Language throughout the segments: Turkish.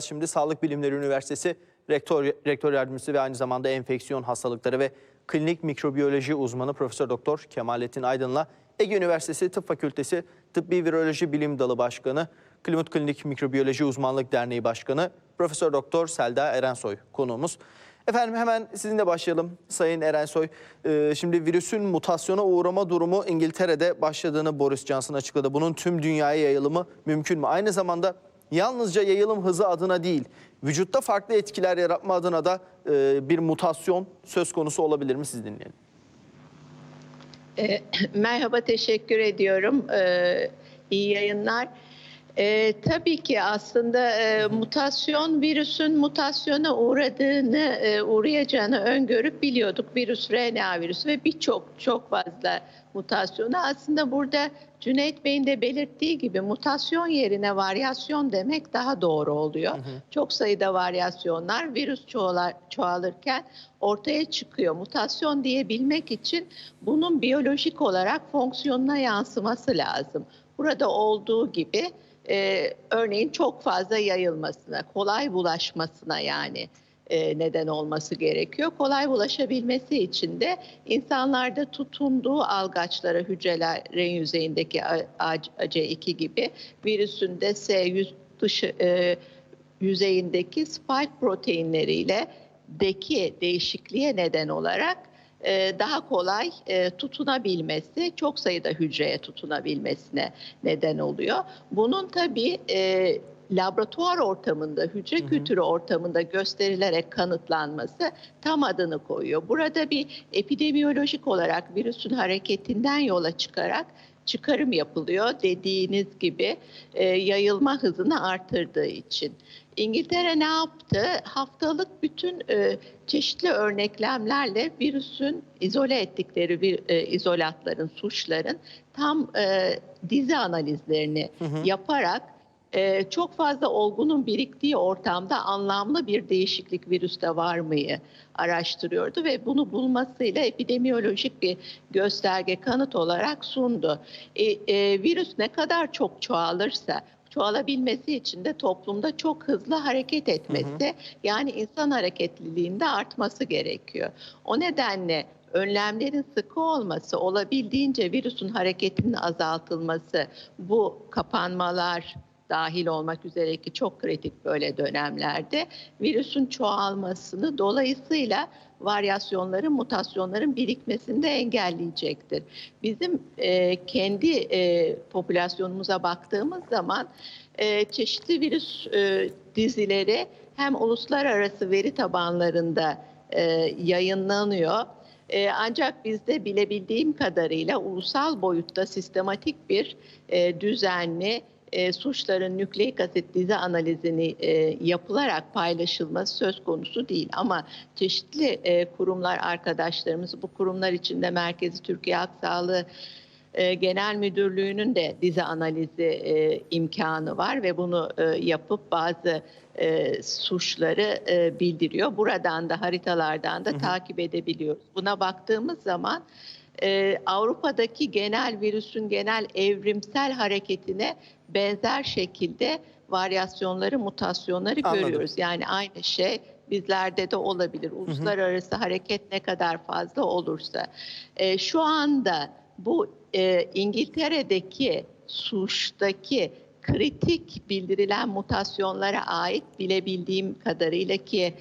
Şimdi Sağlık Bilimleri Üniversitesi Rektör, Rektör Yardımcısı ve aynı zamanda enfeksiyon hastalıkları ve klinik mikrobiyoloji uzmanı Profesör Doktor Kemalettin Aydın'la Ege Üniversitesi Tıp Fakültesi Tıbbi Viroloji Bilim Dalı Başkanı, Klimut Klinik Mikrobiyoloji Uzmanlık Derneği Başkanı Profesör Doktor Selda Erensoy konuğumuz. Efendim hemen sizinle başlayalım Sayın Erensoy. Ee, şimdi virüsün mutasyona uğrama durumu İngiltere'de başladığını Boris Johnson açıkladı. Bunun tüm dünyaya yayılımı mümkün mü? Aynı zamanda yalnızca yayılım hızı adına değil, vücutta farklı etkiler yaratma adına da e, bir mutasyon söz konusu olabilir mi? Siz dinleyelim. E, Merhaba, teşekkür ediyorum. E, iyi yayınlar. E, tabii ki aslında e, mutasyon, virüsün mutasyona uğradığını, e, uğrayacağını öngörüp biliyorduk. Virüs, RNA virüsü ve birçok, çok fazla mutasyonu. Aslında burada Cüneyt Bey'in de belirttiği gibi mutasyon yerine varyasyon demek daha doğru oluyor. Çok sayıda varyasyonlar virüs çoğalar, çoğalırken ortaya çıkıyor. Mutasyon diyebilmek için bunun biyolojik olarak fonksiyonuna yansıması lazım. Burada olduğu gibi e, örneğin çok fazla yayılmasına, kolay bulaşmasına yani e, neden olması gerekiyor. Kolay bulaşabilmesi için de insanlarda tutunduğu algaçlara hücrelerin yüzeyindeki AC2 gibi virüsün de S100 dışı e, yüzeyindeki spike proteinleriyle deki değişikliğe neden olarak daha kolay e, tutunabilmesi, çok sayıda hücreye tutunabilmesine neden oluyor. Bunun tabii e, laboratuvar ortamında, hücre Hı hı. kültürü ortamında gösterilerek kanıtlanması tam adını koyuyor. Burada bir epidemiyolojik olarak virüsün hareketinden yola çıkarak çıkarım yapılıyor dediğiniz gibi e, yayılma hızını artırdığı için. İngiltere ne yaptı? Haftalık bütün e, çeşitli örneklemlerle virüsün izole ettikleri bir e, izolatların, suçların tam e, dizi analizlerini Hı hı. yaparak e, çok fazla olgunun biriktiği ortamda anlamlı bir değişiklik virüste var mıyı araştırıyordu ve bunu bulmasıyla epidemiyolojik bir gösterge kanıt olarak sundu. E, e, virüs ne kadar çok çoğalırsa çoğalabilmesi için de toplumda çok hızlı hareket etmesi yani insan hareketliliğinde artması gerekiyor. O nedenle önlemlerin sıkı olması, olabildiğince virüsün hareketinin azaltılması, bu kapanmalar dahil olmak üzere ki çok kritik böyle dönemlerde virüsün çoğalmasını dolayısıyla varyasyonların, mutasyonların birikmesini de engelleyecektir. Bizim e, kendi e, popülasyonumuza baktığımız zaman e, çeşitli virüs e, dizileri hem uluslararası veri tabanlarında e, yayınlanıyor. E, ancak bizde bilebildiğim kadarıyla ulusal boyutta sistematik bir e, düzenli e, suçların nükleik asit dizi analizini e, yapılarak paylaşılması söz konusu değil. Ama çeşitli e, kurumlar arkadaşlarımız bu kurumlar içinde Merkezi Türkiye Halk Sağlığı e, Genel Müdürlüğü'nün de dizi analizi e, imkanı var ve bunu e, yapıp bazı e, suçları e, bildiriyor. Buradan da haritalardan da Hı hı. takip edebiliyoruz. Buna baktığımız zaman e, Avrupa'daki genel virüsün genel evrimsel hareketine benzer şekilde varyasyonları, mutasyonları Anladım. görüyoruz. Yani aynı şey bizlerde de olabilir. Uluslararası hareket ne kadar fazla olursa. E, şu anda bu e, İngiltere'deki Suç'taki kritik bildirilen mutasyonlara ait bilebildiğim kadarıyla ki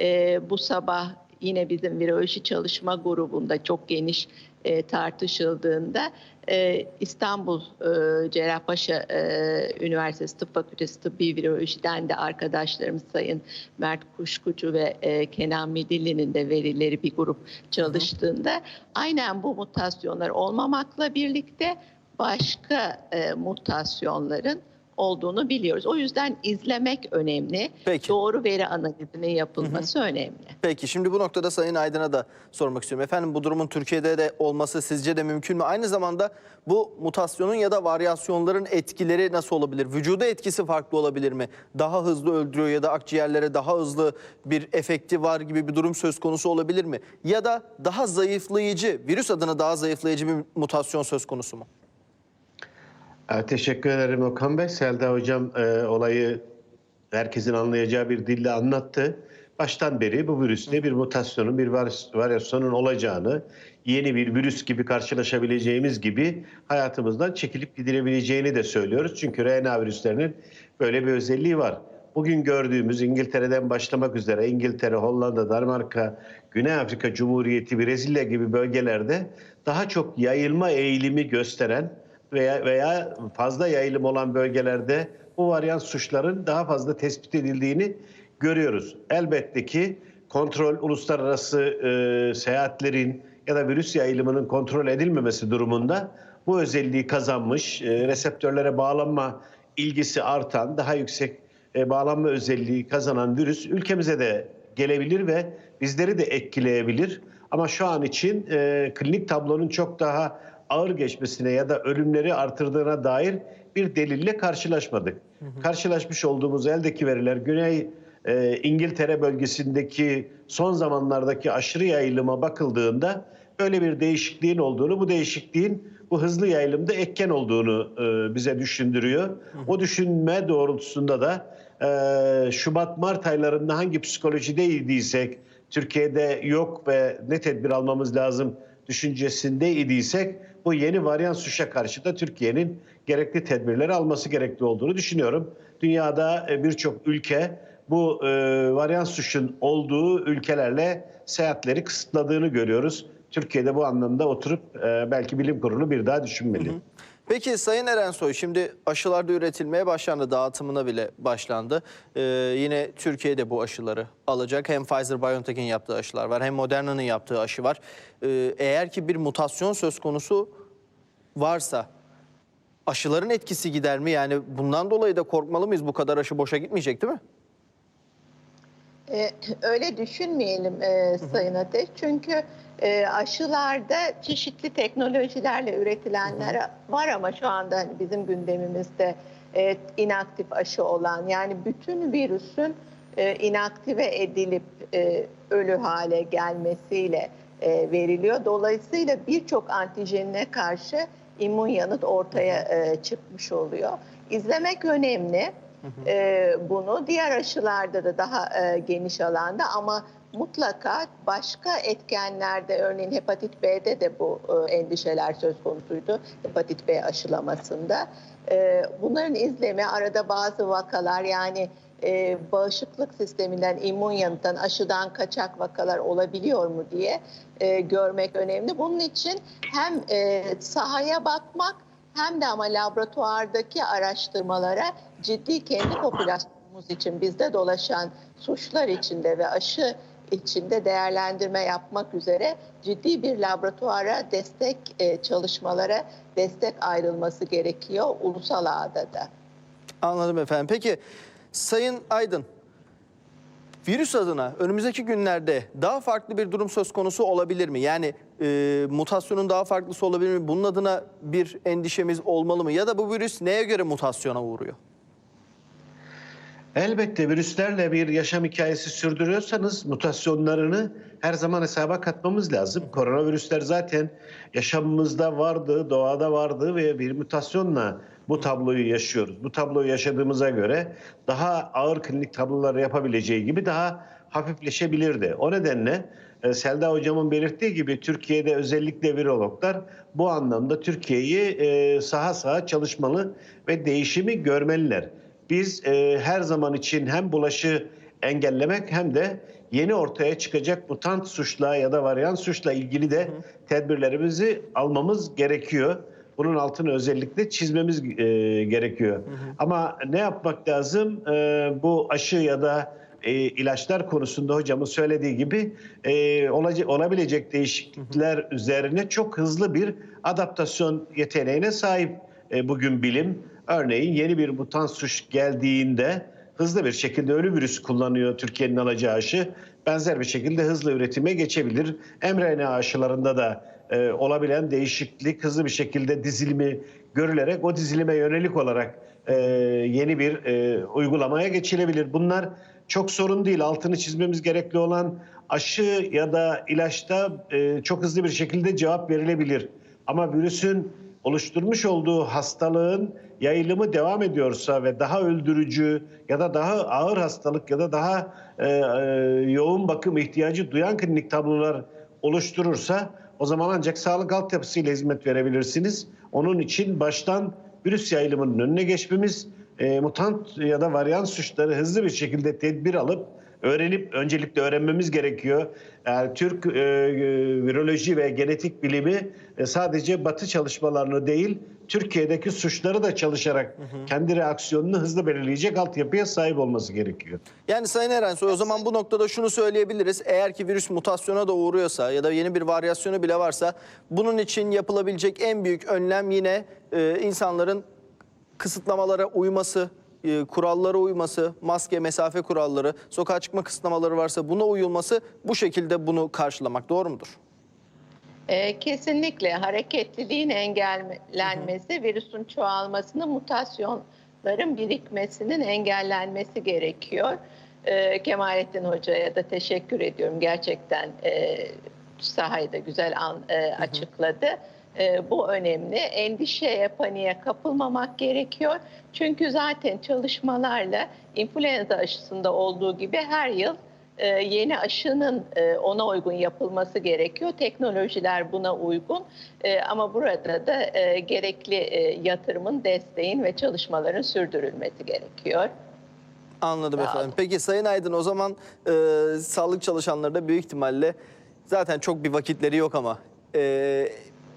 e, bu sabah yine bizim viroloji çalışma grubunda çok geniş e, tartışıldığında e, İstanbul e, Cerrahpaşa e, Üniversitesi Tıp Fakültesi Tıbbi Virolojiden de arkadaşlarımız Sayın Mert Kuşkucu ve e, Kenan Midilli'nin de verileri bir grup çalıştığında aynen bu mutasyonlar olmamakla birlikte başka e, mutasyonların olduğunu biliyoruz. O yüzden izlemek önemli. Peki. Doğru veri analizinin yapılması önemli. Peki şimdi bu noktada Sayın Aydın'a da sormak istiyorum. Efendim bu durumun Türkiye'de de olması sizce de mümkün mü? Aynı zamanda bu mutasyonun ya da varyasyonların etkileri nasıl olabilir? Vücuda etkisi farklı olabilir mi? Daha hızlı öldürüyor ya da akciğerlere daha hızlı bir efekti var gibi bir durum söz konusu olabilir mi? Ya da daha zayıflayıcı, virüs adına daha zayıflayıcı bir mutasyon söz konusu mu? E, Teşekkür ederim Okan Bey. Selda Hocam e, olayı herkesin anlayacağı bir dille anlattı. Baştan beri bu virüste bir mutasyonun, bir varyasyonun olacağını, yeni bir virüs gibi karşılaşabileceğimiz gibi hayatımızdan çekilip gidilebileceğini de söylüyoruz. Çünkü RNA virüslerinin böyle bir özelliği var. Bugün gördüğümüz İngiltere'den başlamak üzere İngiltere, Hollanda, Danimarka, Güney Afrika Cumhuriyeti, Brezilya gibi bölgelerde daha çok yayılma eğilimi gösteren veya veya fazla yayılım olan bölgelerde bu varyant suçların daha fazla tespit edildiğini görüyoruz. Elbette ki kontrol uluslararası e, seyahatlerin ya da virüs yayılımının kontrol edilmemesi durumunda bu özelliği kazanmış, e, reseptörlere bağlanma ilgisi artan, daha yüksek e, bağlanma özelliği kazanan virüs ülkemize de gelebilir ve bizleri de etkileyebilir. Ama şu an için e, klinik tablonun çok daha ağır geçmesine ya da ölümleri artırdığına dair bir delille karşılaşmadık. Karşılaşmış olduğumuz eldeki veriler Güney e, İngiltere bölgesindeki son zamanlardaki aşırı yayılıma bakıldığında böyle bir değişikliğin olduğunu, bu değişikliğin bu hızlı yayılımda etken olduğunu e, bize düşündürüyor. O düşünme doğrultusunda da e, Şubat-Mart aylarında hangi psikolojideydiysek, Türkiye'de yok ve ne tedbir almamız lazım düşüncesinde idiysek bu yeni varyant suça karşı da Türkiye'nin gerekli tedbirleri alması gerekli olduğunu düşünüyorum. Dünyada e, birçok ülke bu e, varyant suçun olduğu ülkelerle seyahatleri kısıtladığını görüyoruz. Türkiye'de bu anlamda oturup e, belki bilim kurulu bir daha düşünmeli. Peki Sayın Erensoy şimdi aşılarda üretilmeye başlandı, dağıtımına bile başlandı. Ee, yine Türkiye'de bu aşıları alacak. Hem Pfizer-BioNTech'in yaptığı aşılar var hem Moderna'nın yaptığı aşı var. Ee, eğer ki bir mutasyon söz konusu varsa aşıların etkisi gider mi? Yani bundan dolayı da korkmalı mıyız? Bu kadar aşı boşa gitmeyecek değil mi? Ee, öyle düşünmeyelim e, Sayın Ateş. Çünkü e, aşılarda çeşitli teknolojilerle üretilenler var ama şu anda hani bizim gündemimizde e, inaktif aşı olan yani bütün virüsün e, inaktive edilip e, ölü hale gelmesiyle e, veriliyor. Dolayısıyla birçok antijenine karşı immün yanıt ortaya e, çıkmış oluyor. İzlemek önemli e, bunu. Diğer aşılarda da daha e, geniş alanda ama mutlaka başka etkenlerde örneğin hepatit B'de de bu e, endişeler söz konusuydu. Hepatit B aşılamasında. E, bunların izleme arada bazı vakalar yani e, bağışıklık sisteminden, immün yanıttan, aşıdan kaçak vakalar olabiliyor mu diye e, görmek önemli. Bunun için hem e, sahaya bakmak hem de ama laboratuvardaki araştırmalara ciddi kendi popülasyonumuz için bizde dolaşan suçlar içinde ve aşı içinde değerlendirme yapmak üzere ciddi bir laboratuvara destek e, çalışmalara destek ayrılması gerekiyor ulusal ağda da. Anladım efendim. Peki Sayın Aydın, virüs adına önümüzdeki günlerde daha farklı bir durum söz konusu olabilir mi? Yani e, mutasyonun daha farklısı olabilir mi? Bunun adına bir endişemiz olmalı mı? Ya da bu virüs neye göre mutasyona uğruyor? Elbette virüslerle bir yaşam hikayesi sürdürüyorsanız mutasyonlarını her zaman hesaba katmamız lazım. Koronavirüsler zaten yaşamımızda vardı, doğada vardı ve bir mutasyonla bu tabloyu yaşıyoruz. Bu tabloyu yaşadığımıza göre daha ağır klinik tablolar yapabileceği gibi daha hafifleşebilirdi. O nedenle Selda hocamın belirttiği gibi Türkiye'de özellikle virologlar bu anlamda Türkiye'yi e, saha saha çalışmalı ve değişimi görmeliler. Biz e, her zaman için hem bulaşı engellemek hem de yeni ortaya çıkacak mutant suçla ya da varyant suçla ilgili de tedbirlerimizi almamız gerekiyor. Bunun altını özellikle çizmemiz e, gerekiyor. Ama ne yapmak lazım? E, bu aşı ya da e, ilaçlar konusunda hocamın söylediği gibi e, olaca- olabilecek değişiklikler üzerine çok hızlı bir adaptasyon yeteneğine sahip e, bugün bilim. Örneğin yeni bir mutant suç geldiğinde hızlı bir şekilde ölü virüs kullanıyor Türkiye'nin alacağı aşı. Benzer bir şekilde hızlı üretime geçebilir. mRNA aşılarında da e, olabilen değişiklik hızlı bir şekilde dizilimi görülerek o dizilime yönelik olarak e, yeni bir e, uygulamaya geçilebilir. Bunlar çok sorun değil. Altını çizmemiz gerekli olan aşı ya da ilaçta e, çok hızlı bir şekilde cevap verilebilir. Ama virüsün oluşturmuş olduğu hastalığın yayılımı devam ediyorsa ve daha öldürücü ya da daha ağır hastalık ya da daha e, e, yoğun bakım ihtiyacı duyan klinik tablolar oluşturursa o zaman ancak sağlık altyapısıyla hizmet verebilirsiniz. Onun için baştan virüs yayılımının önüne geçmemiz, e, mutant ya da varyant suçları hızlı bir şekilde tedbir alıp öğrenip öncelikle öğrenmemiz gerekiyor. Yani Türk e, e, viroloji ve genetik bilimi e, sadece Batı çalışmalarını değil, Türkiye'deki suçları da çalışarak kendi reaksiyonunu hızlı belirleyecek altyapıya sahip olması gerekiyor. Yani Sayın Erensoy o zaman bu noktada şunu söyleyebiliriz. Eğer ki virüs mutasyona da uğruyorsa ya da yeni bir varyasyonu bile varsa bunun için yapılabilecek en büyük önlem yine e, insanların kısıtlamalara uyması, e, kurallara uyması, maske, mesafe kuralları, sokağa çıkma kısıtlamaları varsa buna uyulması bu şekilde bunu karşılamak doğru mudur? Ee, kesinlikle hareketliliğin engellenmesi, virüsün çoğalmasını, mutasyonların birikmesinin engellenmesi gerekiyor. Ee, Kemalettin Hoca'ya da teşekkür ediyorum. Gerçekten e, sahayı da güzel an, e, açıkladı. E, bu önemli. Endişeye, paniğe kapılmamak gerekiyor. Çünkü zaten çalışmalarla influenza aşısında olduğu gibi her yıl e, yeni aşının e, ona uygun yapılması gerekiyor. Teknolojiler buna uygun E, ama burada da e, gerekli e, yatırımın, desteğin ve çalışmaların sürdürülmesi gerekiyor. Anladım Sağ efendim. olun. Peki Sayın Aydın o zaman e, sağlık çalışanları da büyük ihtimalle zaten çok bir vakitleri yok ama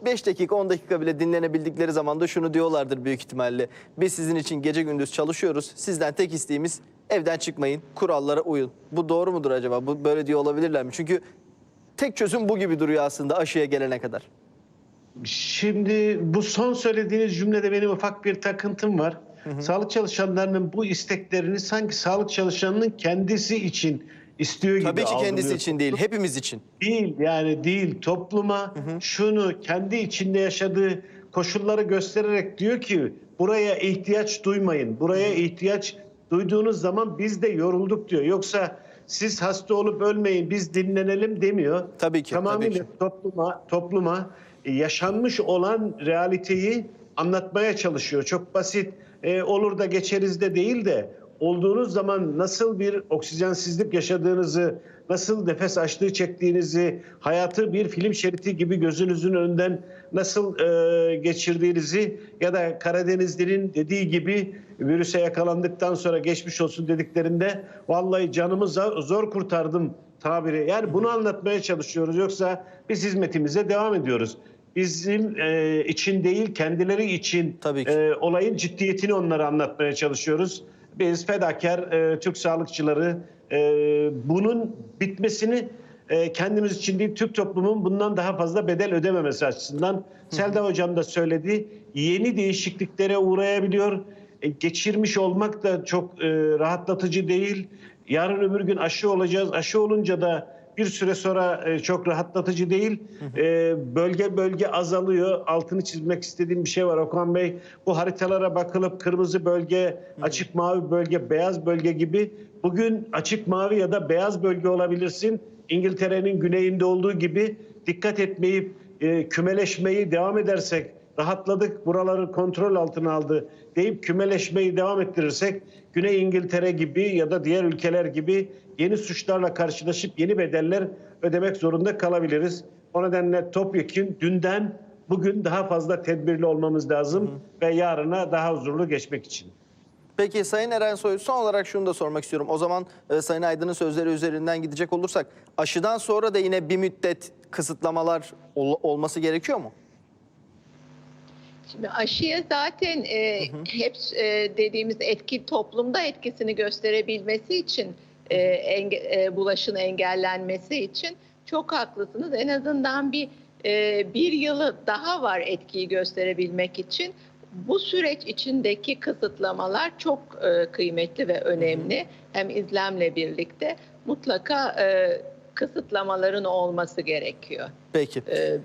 5 dakika 10 dakika bile dinlenebildikleri zaman da şunu diyorlardır büyük ihtimalle. Biz sizin için gece gündüz çalışıyoruz. Sizden tek isteğimiz evden çıkmayın, kurallara uyun. Bu doğru mudur acaba? Bu böyle diyor olabilirler mi? Çünkü tek çözüm bu gibi duruyor aslında aşıya gelene kadar. Şimdi bu son söylediğiniz cümlede benim ufak bir takıntım var. Sağlık çalışanlarının bu isteklerini sanki sağlık çalışanının kendisi için istiyor gibi Tabii ki kendisi algılıyor. için değil, hepimiz için. Değil yani değil topluma şunu kendi içinde yaşadığı koşulları göstererek diyor ki buraya ihtiyaç duymayın. Buraya ihtiyaç duyduğunuz zaman biz de yorulduk diyor. Yoksa siz hasta olup ölmeyin biz dinlenelim demiyor. Tabii ki, Tamamıyla tabii ki. topluma topluma e, yaşanmış olan realiteyi anlatmaya çalışıyor. Çok basit e, olur da geçeriz de değil de olduğunuz zaman nasıl bir oksijensizlik yaşadığınızı, nasıl nefes açlığı çektiğinizi, hayatı bir film şeridi gibi gözünüzün önünden nasıl e, geçirdiğinizi ya da Karadenizli'nin dediği gibi virüse yakalandıktan sonra geçmiş olsun dediklerinde vallahi canımı zor kurtardım tabiri. Yani bunu anlatmaya çalışıyoruz. Yoksa biz hizmetimize devam ediyoruz. Bizim e, için değil kendileri için e, olayın ciddiyetini onlara anlatmaya çalışıyoruz. Biz fedakar e, Türk sağlıkçıları e, bunun bitmesini e, kendimiz için değil Türk toplumun bundan daha fazla bedel ödememesi açısından Selda Hocam da söyledi. Yeni değişikliklere uğrayabiliyor. E, geçirmiş olmak da çok e, rahatlatıcı değil. Yarın öbür gün aşı olacağız. Aşı olunca da bir süre sonra e, çok rahatlatıcı değil. E, bölge bölge azalıyor. Altını çizmek istediğim bir şey var Okan Bey. Bu haritalara bakılıp kırmızı bölge, açık mavi bölge, beyaz bölge gibi bugün açık mavi ya da beyaz bölge olabilirsin. İngiltere'nin güneyinde olduğu gibi dikkat etmeyip e, kümeleşmeyi devam edersek rahatladık buraları kontrol altına aldı deyip kümeleşmeyi devam ettirirsek Güney İngiltere gibi ya da diğer ülkeler gibi yeni suçlarla karşılaşıp yeni bedeller ödemek zorunda kalabiliriz. O nedenle topyekun dünden bugün daha fazla tedbirli olmamız lazım ve yarına daha huzurlu geçmek için. Peki Sayın Erensoy son olarak şunu da sormak istiyorum. O zaman e, Sayın Aydın'ın sözleri üzerinden gidecek olursak aşıdan sonra da yine bir müddet kısıtlamalar ol- olması gerekiyor mu? Şimdi aşıya zaten e, hep e, dediğimiz etki toplumda etkisini gösterebilmesi için e, enge, e, bulaşın engellenmesi için çok haklısınız. En azından bir e, bir yılı daha var etkiyi gösterebilmek için. Bu süreç içindeki kısıtlamalar çok e, kıymetli ve önemli. Hem izlemle birlikte mutlaka e, kısıtlamaların olması gerekiyor. Peki. E,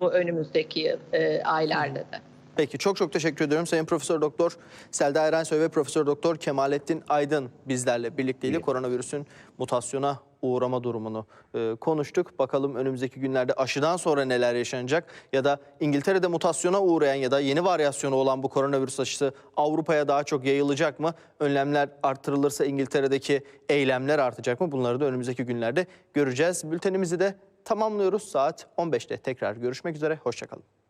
bu önümüzdeki e, aylarda da. Peki çok çok teşekkür ediyorum Sayın Profesör Doktor Selda Erensoy ve Profesör Doktor Kemalettin Aydın bizlerle birlikteydi. İyi. Koronavirüsün mutasyona uğrama durumunu e, konuştuk. Bakalım önümüzdeki günlerde aşıdan sonra neler yaşanacak ya da İngiltere'de mutasyona uğrayan ya da yeni varyasyonu olan bu koronavirüs aşısı Avrupa'ya daha çok yayılacak mı? Önlemler artırılırsa İngiltere'deki eylemler artacak mı? Bunları da önümüzdeki günlerde göreceğiz. Bültenimizi de tamamlıyoruz. Saat 15'te tekrar görüşmek üzere. Hoşçakalın.